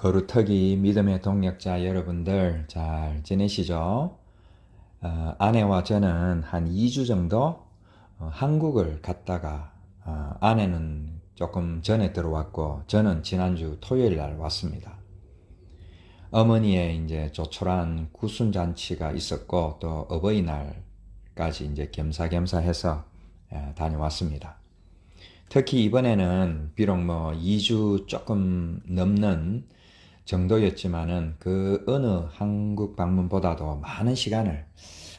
거루터기 믿음의 동력자 여러분들 잘 지내시죠? 어, 아내와 저는 한 2주 정도 어, 한국을 갔다가 어, 아내는 조금 전에 들어왔고 저는 지난주 토요일 날 왔습니다. 어머니의 이제 조촐한 구순 잔치가 있었고 또 어버이날까지 이제 겸사겸사해서 예, 다녀왔습니다. 특히 이번에는 비록 뭐 2주 조금 넘는 정도였지만은 그 어느 한국 방문보다도 많은 시간을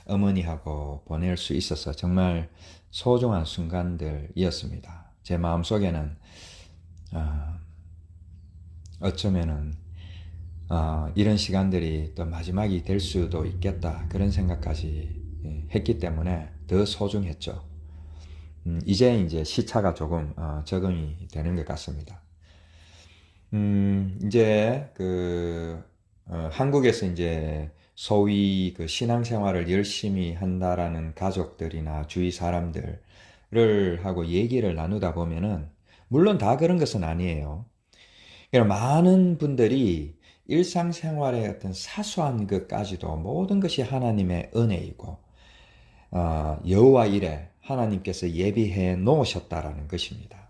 어머니하고 보낼 수 있어서 정말 소중한 순간들이었습니다. 제 마음 속에는 어, 어쩌면은 어, 이런 시간들이 또 마지막이 될 수도 있겠다 그런 생각까지 예, 했기 때문에 더 소중했죠. 음, 이제 이제 시차가 조금 어, 적응이 되는 것 같습니다. 음, 이제 그 어, 한국에서 이제 소위 그 신앙생활을 열심히 한다라는 가족들이나 주위 사람들을 하고 얘기를 나누다 보면은 물론 다 그런 것은 아니에요. 그러니까 많은 분들이 일상생활의 어떤 사소한 것까지도 모든 것이 하나님의 은혜이고 어, 여호와 일에 하나님께서 예비해 놓으셨다라는 것입니다.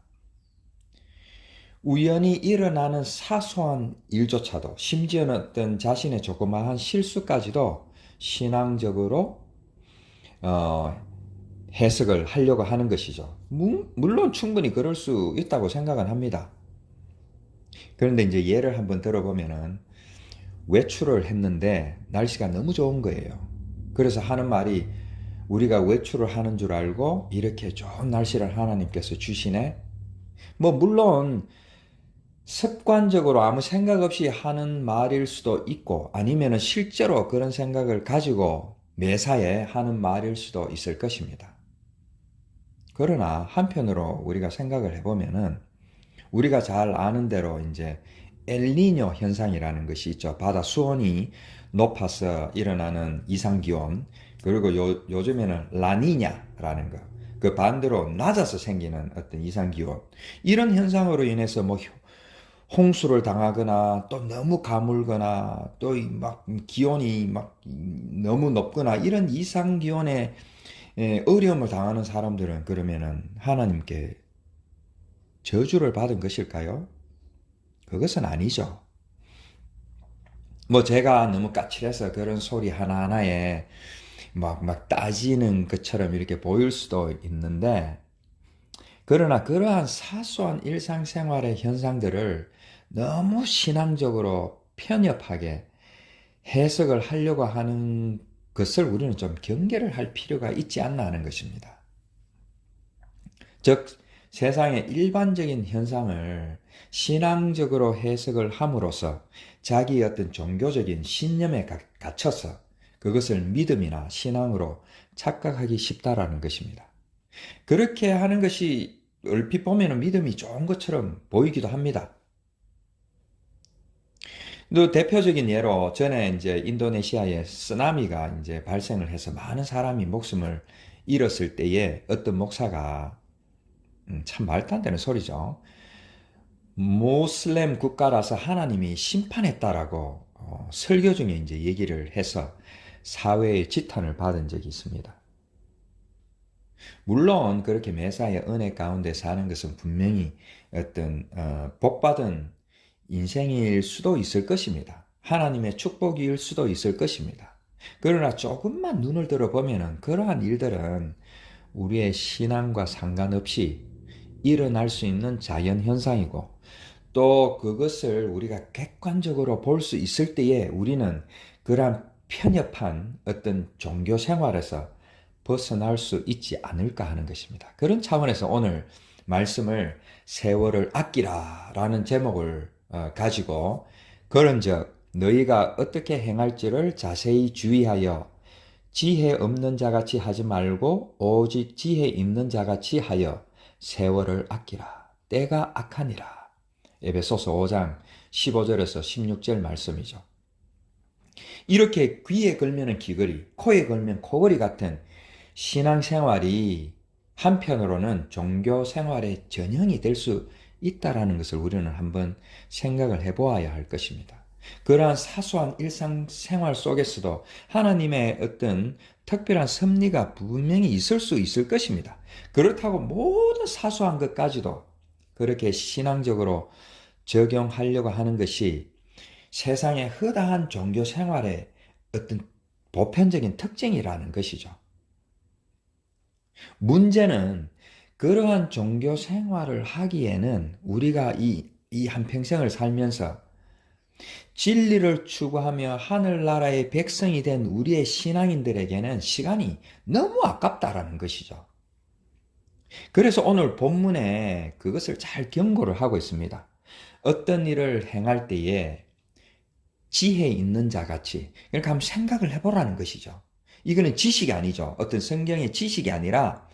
우연히 일어나는 사소한 일조차도 심지어는 어떤 자신의 조그마한 실수까지도 신앙적으로 어, 해석을 하려고 하는 것이죠. 물론 충분히 그럴 수 있다고 생각은 합니다. 그런데 이제 예를 한번 들어보면은 외출을 했는데 날씨가 너무 좋은 거예요. 그래서 하는 말이 우리가 외출을 하는 줄 알고 이렇게 좋은 날씨를 하나님께서 주시네. 뭐 물론 습관적으로 아무 생각 없이 하는 말일 수도 있고 아니면 실제로 그런 생각을 가지고 매사에 하는 말일 수도 있을 것입니다. 그러나 한편으로 우리가 생각을 해보면은 우리가 잘 아는 대로 이제 엘니뇨 현상이라는 것이 있죠. 바다 수온이 높아서 일어나는 이상 기온 그리고 요, 요즘에는 라니냐라는 거. 그 반대로 낮아서 생기는 어떤 이상 기온. 이런 현상으로 인해서 뭐 홍수를 당하거나 또 너무 가물거나 또 막 기온이 막 너무 높거나 이런 이상 기온에 어려움을 당하는 사람들은 그러면은 하나님께 저주를 받은 것일까요? 그것은 아니죠. 뭐 제가 너무 까칠해서 그런 소리 하나하나에 막, 막 따지는 것처럼 이렇게 보일 수도 있는데, 그러나 그러한 사소한 일상생활의 현상들을 너무 신앙적으로 편협하게 해석을 하려고 하는 것을 우리는 좀 경계를 할 필요가 있지 않나 하는 것입니다. 즉, 세상의 일반적인 현상을 신앙적으로 해석을 함으로써 자기의 어떤 종교적인 신념에 갇혀서 그것을 믿음이나 신앙으로 착각하기 쉽다라는 것입니다. 그렇게 하는 것이 얼핏 보면 믿음이 좋은 것처럼 보이기도 합니다. 또 대표적인 예로 전에 이제 인도네시아에 쓰나미가 이제 발생을 해서 많은 사람이 목숨을 잃었을 때에 어떤 목사가 음, 참 말도 안 되는 소리죠. 모슬렘 국가라서 하나님이 심판했다라고 어, 설교 중에 이제 얘기를 해서 사회의 지탄을 받은 적이 있습니다. 물론 그렇게 매사의 은혜 가운데 사는 것은 분명히 어떤 어, 복받은 인생일 수도 있을 것입니다. 하나님의 축복일 수도 있을 것입니다. 그러나 조금만 눈을 들어보면 그러한 일들은 우리의 신앙과 상관없이 일어날 수 있는 자연 현상이고 또 그것을 우리가 객관적으로 볼 수 있을 때에 우리는 그러한 편협한 어떤 종교 생활에서 벗어날 수 있지 않을까 하는 것입니다. 그런 차원에서 오늘 말씀을 세월을 아끼라 라는 제목을 어, 가지고 그런즉 너희가 어떻게 행할지를 자세히 주의하여 지혜 없는 자같이 하지 말고 오직 지혜 있는 자같이 하여 세월을 아끼라. 때가 악하니라. 에베소서 5장 15절에서 16절 말씀이죠. 이렇게 귀에 걸면 귀걸이, 코에 걸면 코걸이 같은 신앙생활이 한편으로는 종교 생활의 전형이 될 수 있다라는 것을 우리는 한번 생각을 해보아야 할 것입니다. 그러한 사소한 일상생활 속에서도 하나님의 어떤 특별한 섭리가 분명히 있을 수 있을 것입니다. 그렇다고 모든 사소한 것까지도 그렇게 신앙적으로 적용하려고 하는 것이 세상의 허다한 종교 생활의 어떤 보편적인 특징이라는 것이죠. 문제는 그러한 종교 생활을 하기에는 우리가 이, 이 한평생을 살면서 진리를 추구하며 하늘나라의 백성이 된 우리의 신앙인들에게는 시간이 너무 아깝다라는 것이죠. 그래서 오늘 본문에 그것을 잘 경고를 하고 있습니다. 어떤 일을 행할 때에 지혜 있는 자 같이 그러니까 한번 생각을 해보라는 것이죠. 이거는 지식이 아니죠. 어떤 성경의 지식이 아니라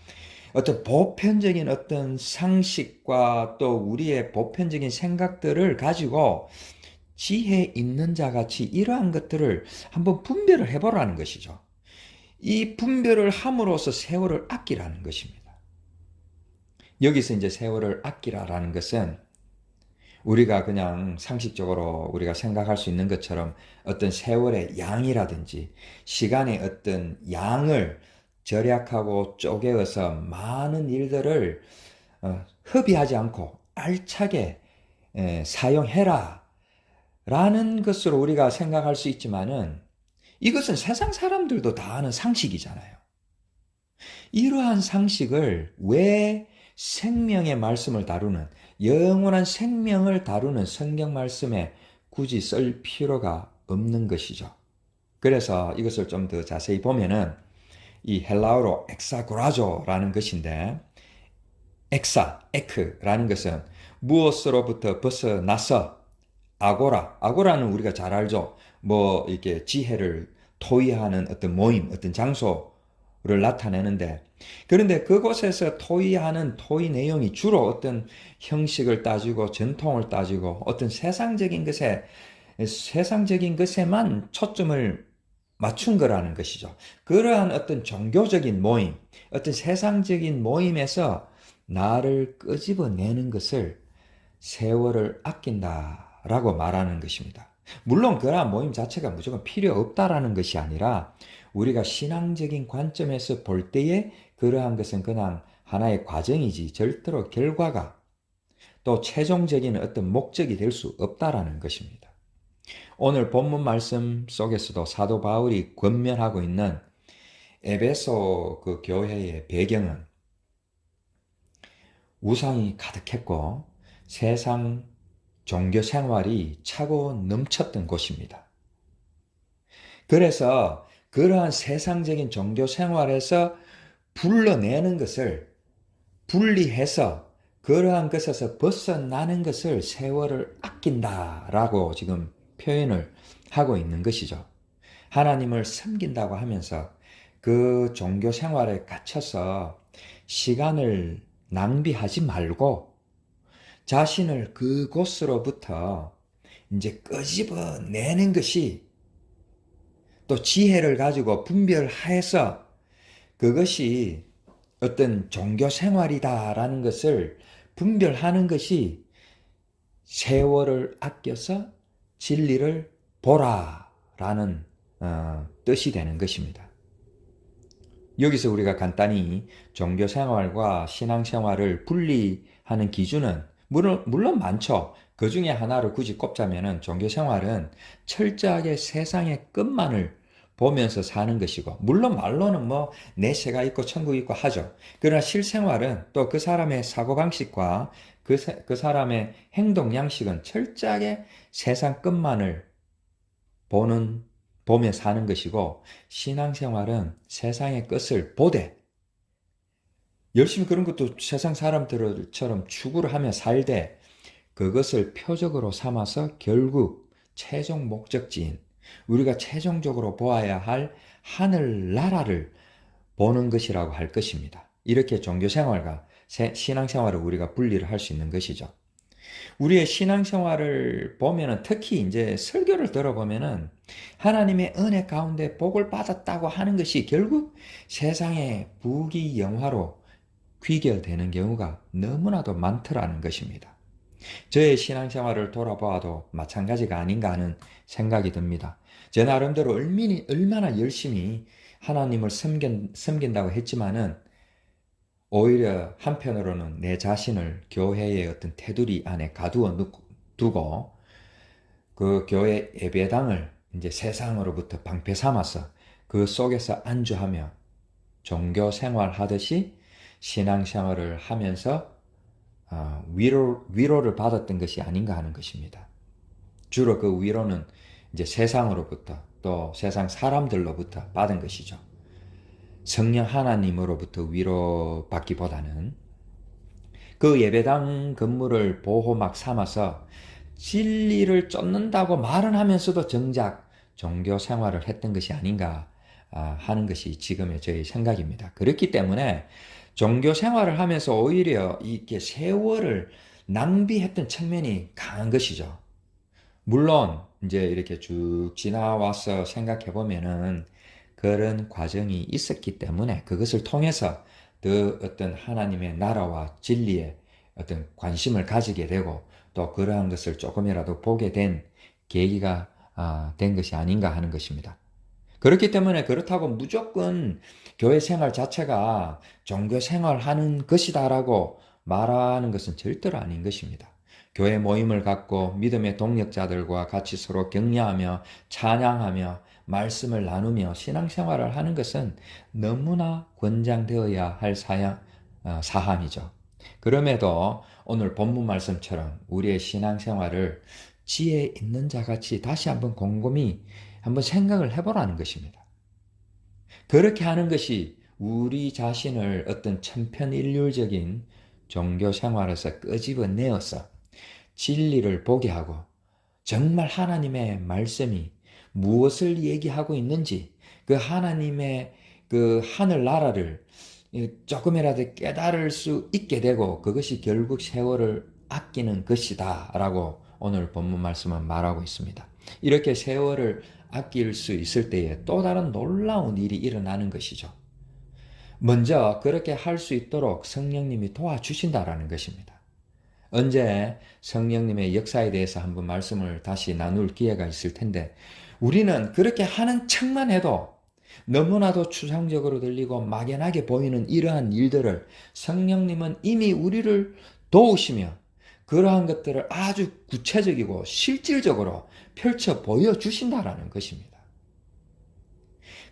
어떤 보편적인 어떤 상식과 또 우리의 보편적인 생각들을 가지고 지혜 있는 자 같이 이러한 것들을 한번 분별을 해보라는 것이죠. 이 분별을 함으로써 세월을 아끼라는 것입니다. 여기서 이제 세월을 아끼라라는 것은 우리가 그냥 상식적으로 우리가 생각할 수 있는 것처럼 어떤 세월의 양이라든지 시간의 어떤 양을 절약하고 쪼개어서 많은 일들을 어, 허비하지 않고 알차게 에, 사용해라 라는 것으로 우리가 생각할 수 있지만은 이것은 세상 사람들도 다 아는 상식이잖아요. 이러한 상식을 왜 생명의 말씀을 다루는 영원한 생명을 다루는 성경 말씀에 굳이 쓸 필요가 없는 것이죠. 그래서 이것을 좀 더 자세히 보면은 이 헬라어로 엑사고라조라는 것인데 엑사, 에크라는 것은 무엇으로부터 벗어나서 아고라, 아고라는 우리가 잘 알죠. 뭐 이렇게 지혜를 토의하는 어떤 모임, 어떤 장소를 나타내는데 그런데 그곳에서 토의하는 토의 내용이 주로 어떤 형식을 따지고 전통을 따지고 어떤 세상적인 것에 세상적인 것에만 초점을 맞춘 거라는 것이죠. 그러한 어떤 종교적인 모임, 어떤 세상적인 모임에서 나를 끄집어내는 것을 세월을 아낀다라고 말하는 것입니다. 물론 그러한 모임 자체가 무조건 필요 없다라는 것이 아니라 우리가 신앙적인 관점에서 볼 때에 그러한 것은 그냥 하나의 과정이지 절대로 결과가 또 최종적인 어떤 목적이 될 수 없다라는 것입니다. 오늘 본문 말씀 속에서도 사도 바울이 권면하고 있는 에베소 그 교회의 배경은 우상이 가득했고 세상 종교 생활이 차고 넘쳤던 곳입니다. 그래서 그러한 세상적인 종교 생활에서 불러내는 것을 분리해서 그러한 것에서 벗어나는 것을 세월을 아낀다라고 지금 표현을 하고 있는 것이죠. 하나님을 섬긴다고 하면서 그 종교 생활에 갇혀서 시간을 낭비하지 말고 자신을 그곳으로부터 이제 끄집어내는 것이 또 지혜를 가지고 분별해서 그것이 어떤 종교 생활이다라는 것을 분별하는 것이 세월을 아껴서 진리를 보라라는 어, 뜻이 되는 것입니다. 여기서 우리가 간단히 종교 생활과 신앙 생활을 분리하는 기준은 물론, 물론 많죠. 그 중에 하나를 굳이 꼽자면은 종교 생활은 철저하게 세상의 끝만을 보면서 사는 것이고, 물론 말로는 뭐 내세가 있고 천국 있고 하죠. 그러나 실생활은 또 그 사람의 사고방식과 그, 그 사람의 행동 양식은 철저하게 세상 끝만을 보는, 보며 사는 것이고, 신앙생활은 세상의 끝을 보되, 열심히 그런 것도 세상 사람들처럼 추구를 하며 살되, 그것을 표적으로 삼아서 결국 최종 목적지인 우리가 최종적으로 보아야 할 하늘나라를 보는 것이라고 할 것입니다. 이렇게 종교생활과 신앙생활을 우리가 분리를 할 수 있는 것이죠. 우리의 신앙생활을 보면은 특히 이제 설교를 들어보면은 하나님의 은혜 가운데 복을 받았다고 하는 것이 결국 세상의 부귀 영화로 귀결되는 경우가 너무나도 많더라는 것입니다. 저의 신앙생활을 돌아보아도 마찬가지가 아닌가 하는 생각이 듭니다. 제 나름대로 얼마나, 열심히 하나님을 섬긴, 섬긴다고 했지만은 오히려 한편으로는 내 자신을 교회의 어떤 테두리 안에 가두어 두고 그 교회 예배당을 이제 세상으로부터 방패 삼아서 그 속에서 안주하며 종교 생활 하듯이 신앙 생활을 하면서 어, 위로, 위로를 받았던 것이 아닌가 하는 것입니다. 주로 그 위로는 이제 세상으로부터 또 세상 사람들로부터 받은 것이죠. 성령 하나님으로부터 위로받기보다는 그 예배당 건물을 보호막 삼아서 진리를 쫓는다고 말은 하면서도 정작 종교 생활을 했던 것이 아닌가 아, 하는 것이 지금의 저의 생각입니다. 그렇기 때문에 종교 생활을 하면서 오히려 이렇게 세월을 낭비했던 측면이 강한 것이죠. 물론 이제 이렇게 쭉 지나와서 생각해 보면은 그런 과정이 있었기 때문에 그것을 통해서 더 어떤 하나님의 나라와 진리에 어떤 관심을 가지게 되고 또 그러한 것을 조금이라도 보게 된 계기가 아, 된 것이 아닌가 하는 것입니다. 그렇기 때문에 그렇다고 무조건 교회 생활 자체가 종교 생활하는 것이다라고 말하는 것은 절대로 아닌 것입니다. 교회 모임을 갖고 믿음의 동력자들과 같이 서로 격려하며 찬양하며 말씀을 나누며 신앙생활을 하는 것은 너무나 권장되어야 할 사양, 어, 사함이죠. 그럼에도 오늘 본문 말씀처럼 우리의 신앙생활을 지혜 있는 자 같이 다시 한번 곰곰이 한번 생각을 해보라는 것입니다. 그렇게 하는 것이 우리 자신을 어떤 천편일률적인 종교 생활에서 끄집어내어서 진리를 보게 하고 정말 하나님의 말씀이 무엇을 얘기하고 있는지 그 하나님의 그 하늘 나라를 조금이라도 깨달을 수 있게 되고 그것이 결국 세월을 아끼는 것이다 라고 오늘 본문 말씀은 말하고 있습니다. 이렇게 세월을 아낄 수 있을 때에 또 다른 놀라운 일이 일어나는 것이죠. 먼저 그렇게 할 수 있도록 성령님이 도와주신다라는 것입니다. 언제 성령님의 역사에 대해서 한번 말씀을 다시 나눌 기회가 있을 텐데 우리는 그렇게 하는 척만 해도 너무나도 추상적으로 들리고 막연하게 보이는 이러한 일들을 성령님은 이미 우리를 도우시며 그러한 것들을 아주 구체적이고 실질적으로 펼쳐 보여주신다라는 것입니다.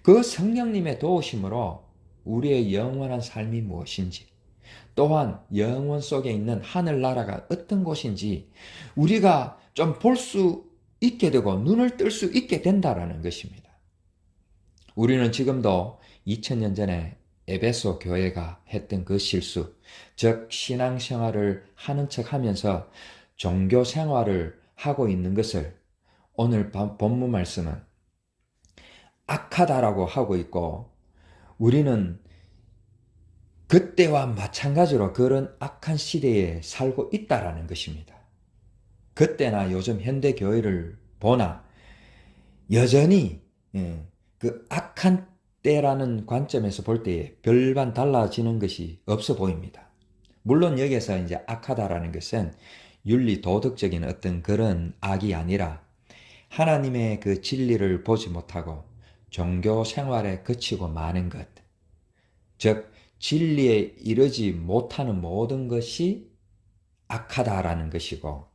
그 성령님의 도우심으로 우리의 영원한 삶이 무엇인지, 또한 영원 속에 있는 하늘나라가 어떤 곳인지 우리가 좀 볼 수 있게 되고 눈을 뜰 수 있게 된다라는 것입니다. 우리는 지금도 2000년 전에 에베소 교회가 했던 그 실수, 즉 신앙 생활을 하는 척 하면서 종교 생활을 하고 있는 것을 오늘 본문 말씀은 악하다라고 하고 있고 우리는 그때와 마찬가지로 그런 악한 시대에 살고 있다라는 것입니다. 그때나 요즘 현대 교회를 보나 여전히 예, 그 악한 때라는 관점에서 볼 때에 별반 달라지는 것이 없어 보입니다. 물론 여기서 이제 악하다라는 것은 윤리 도덕적인 어떤 그런 악이 아니라 하나님의 그 진리를 보지 못하고 종교 생활에 그치고 마는 것. 즉, 진리에 이르지 못하는 모든 것이 악하다라는 것이고,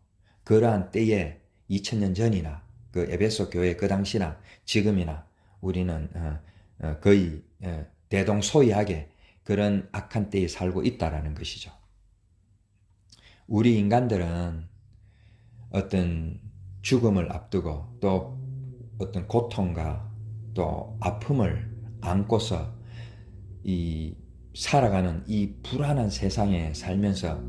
그러한 때에 2000년 전이나 그 에베소 교회 그 당시나 지금이나 우리는 어, 어, 거의 어, 대동소이하게 그런 악한 때에 살고 있다라는 것이죠. 우리 인간들은 어떤 죽음을 앞두고 또 어떤 고통과 또 아픔을 안고서 이 살아가는 이 불안한 세상에 살면서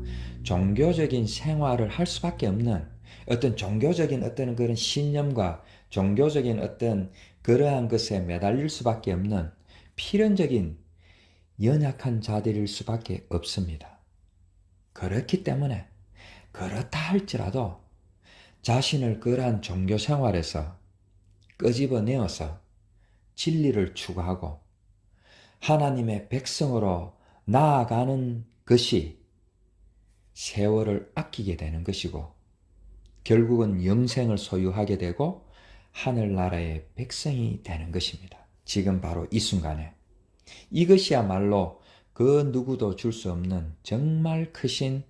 종교적인 생활을 할 수밖에 없는 어떤 종교적인 어떤 그런 신념과 종교적인 어떤 그러한 것에 매달릴 수밖에 없는 필연적인 연약한 자들일 수밖에 없습니다. 그렇기 때문에 그렇다 할지라도 자신을 그러한 종교 생활에서 끄집어내어서 진리를 추구하고 하나님의 백성으로 나아가는 것이 세월을 아끼게 되는 것이고 결국은 영생을 소유하게 되고 하늘나라의 백성이 되는 것입니다. 지금 바로 이 순간에 이것이야말로 그 누구도 줄 수 없는 정말 크신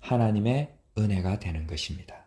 하나님의 은혜가 되는 것입니다.